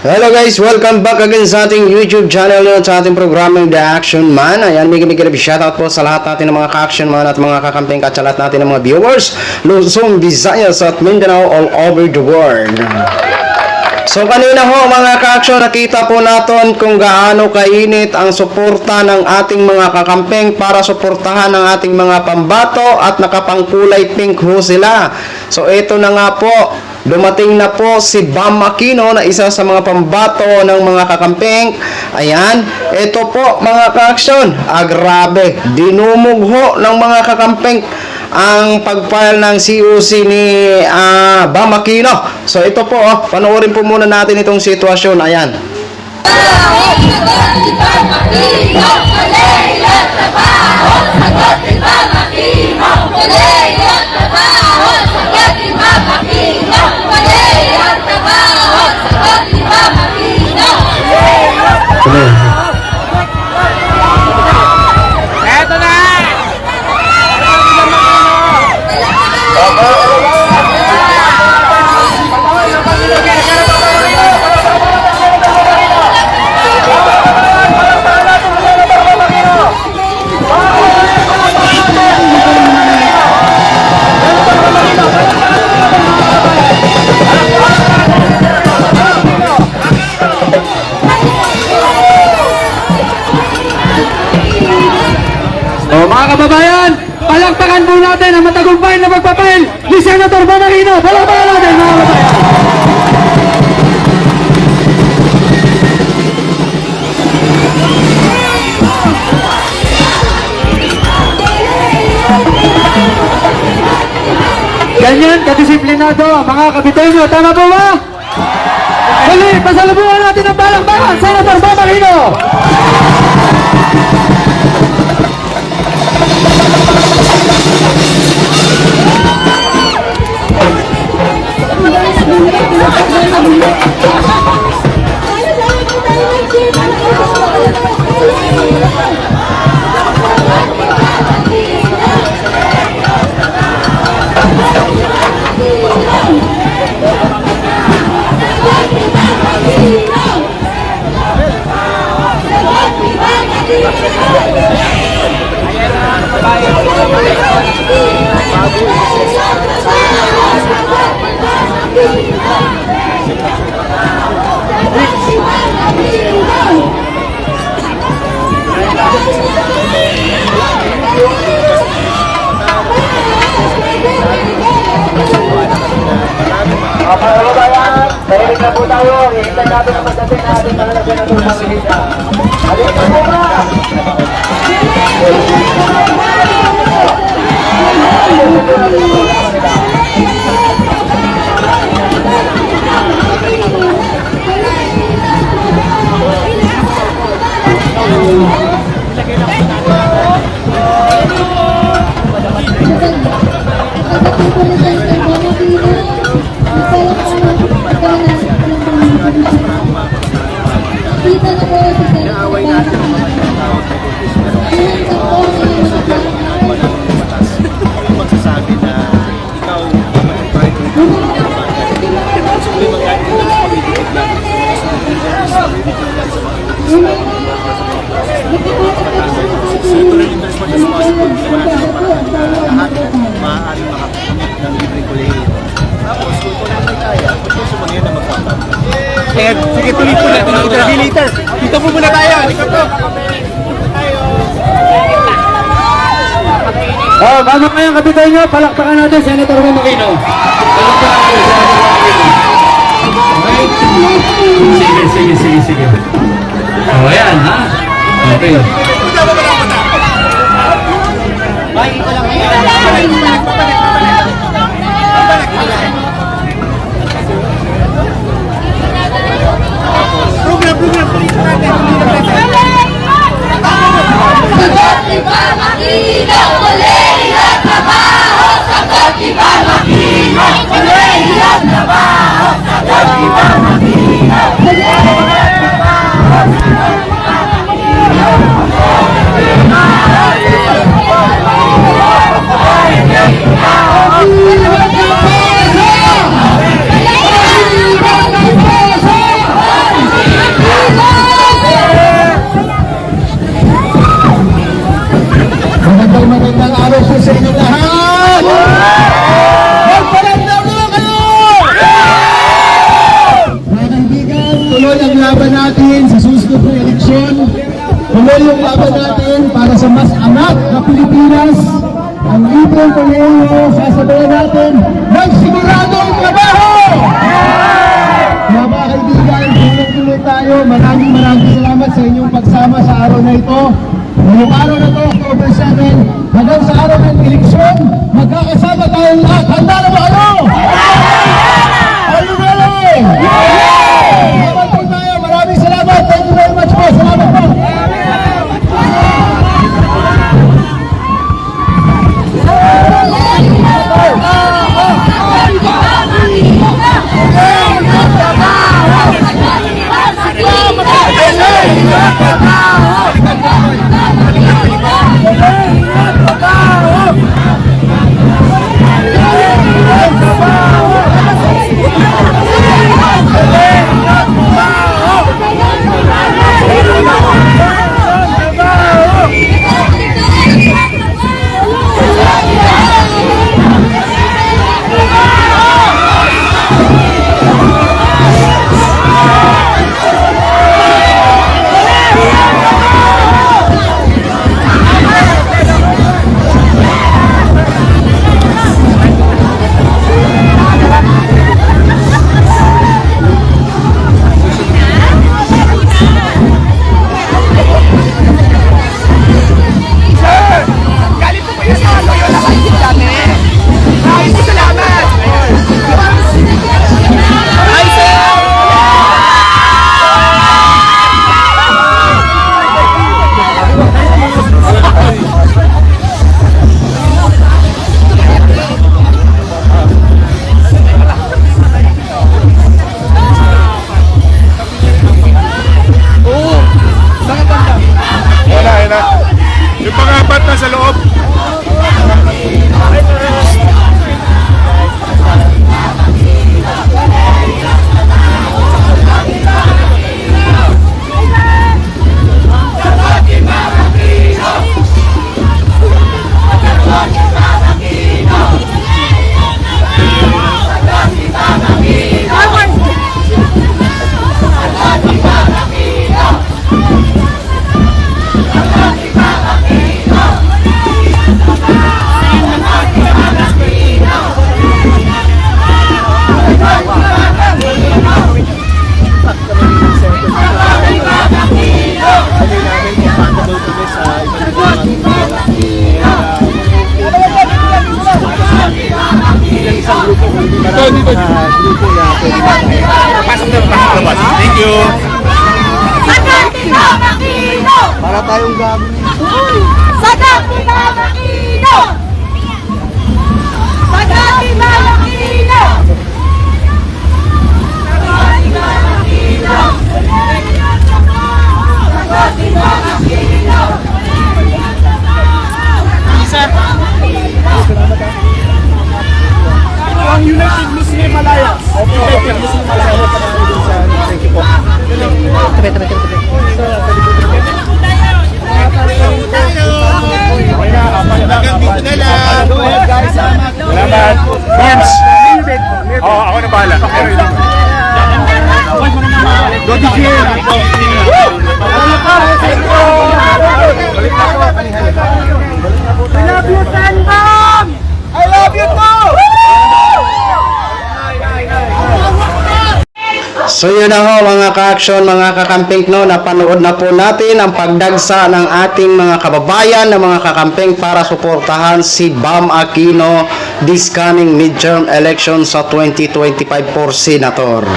Hello guys, welcome back again sa ating YouTube channel at sa ating programang The Action Man. Ayan, may may shoutout po sa lahat natin ng mga ka-action man at mga kakamping at sa lahat natin ng mga viewers, Luzon, Visayas at Mindanao all over the world. So kanina ho mga ka-action, nakita po natin kung gaano kainit ang suporta ng ating mga kakamping para suportahan ang ating mga pambato at nakapangkulay pink ho sila. So ito na nga po, Dumating na po si Bam Aquino na isa sa mga pambato ng mga kakamping. Ayan, ito po mga ka-action. Ah, grabe, dinumog ho ng mga kakamping ang pag-file ng COC ni ah, Bam Aquino. So ito po, oh, panoorin po muna natin itong sitwasyon. Ayan. Eto Ganyan, kadisiplinado ang mga kabitenyo. Tama po ba? Muli, pasalubungan natin ang palakpakan, Senator Bonarino. Mahilig tayo. Hihintay natin ang pagdating na Maynila. Halika po ba? Kita Tapos, kung ito lang may kaya, pag gusto mo na yun na magpapag. Sige, sige tuloy po natin ang interview later. Dito po muna tayo. Dito po. Oh, bago kayong kapitenyo, palakpakan natin Senator Bonarino. Palakpakan natin Senator Bonarino. Okay? Sige, sige, sige, sige. Oh, ayan, ha? Okay. Pilipinas. Ang libreng sasabayan natin ng siguradong trabaho! Mga mga kaibigan, tuloy-tuloy tayo. Maraming maraming salamat sa inyong pagsama sa araw na ito. Ngayong araw na ito, October 7, hanggang sa araw ng eleksyon, magkakasama tayong lahat. Handa na ba kayo? Are Para tayong gagawin. Sagati Malakino! Sagati Malakino! Sagati Malakino! So yun na ho mga ka-action, mga kakamping no, napanood na po natin ang pagdagsa ng ating mga kababayan na mga kakamping para suportahan si Bam Aquino this coming midterm election sa 2025 for Senator.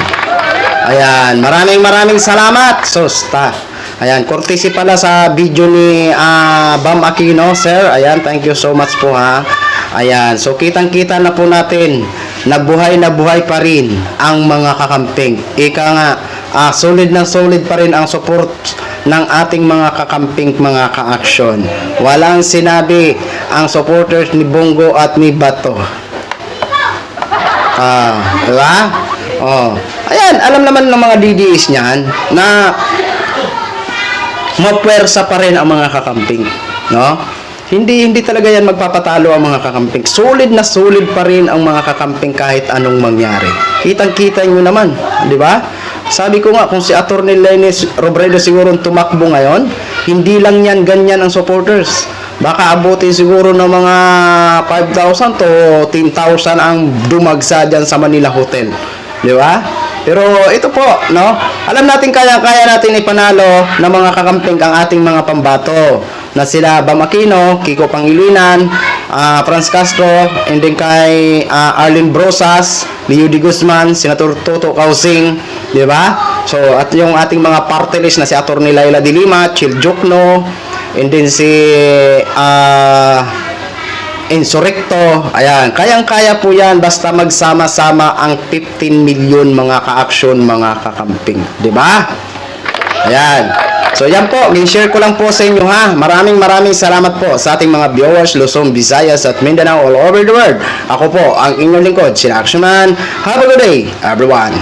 Ayan, maraming maraming salamat, Sosta. Ayan, courtesy pala sa video ni ah, Bam Aquino, sir. Ayan, thank you so much po ha. Ayan, so kitang-kita na po natin na buhay na buhay pa rin ang mga kakamping. Ika nga, ah, solid na solid pa rin ang support ng ating mga kakamping mga ka-action. Walang sinabi ang supporters ni Bongo at ni Bato. Ah, di ba? Oh. Ayan, alam naman ng mga DDS niyan na mapwersa pa rin ang mga kakamping, no? Hindi hindi talaga yan magpapatalo ang mga kakamping. Solid na solid pa rin ang mga kakamping kahit anong mangyari. Kitang-kita nyo naman, di ba? Sabi ko nga, kung si Atty. Lenny Robredo siguro tumakbo ngayon, hindi lang yan ganyan ang supporters. Baka abutin siguro ng mga 5,000 to 10,000 ang dumagsa dyan sa Manila Hotel. Di ba? Pero ito po, no? Alam natin kaya-kaya natin ipanalo ng mga kakamping ang ating mga pambato na sila Bam Aquino, Kiko Pangilinan, ah, Franz Castro, and then kay ah, Arlene Brosas, Leo de Guzman, Senator Toto Kausing, di ba? So, at yung ating mga party list na si Atty. Laila de Lima, Chil Jokno, and then si ah Insurrecto. Ayan, kayang-kaya po yan basta magsama-sama ang 15 milyon mga ka-action, mga kakamping. Di ba? Ayan. So yan po, share ko lang po sa inyo ha. Maraming maraming salamat po sa ating mga viewers, Luzon, Visayas at Mindanao all over the world. Ako po, ang inyong lingkod, si Action Man. Have a good day, everyone.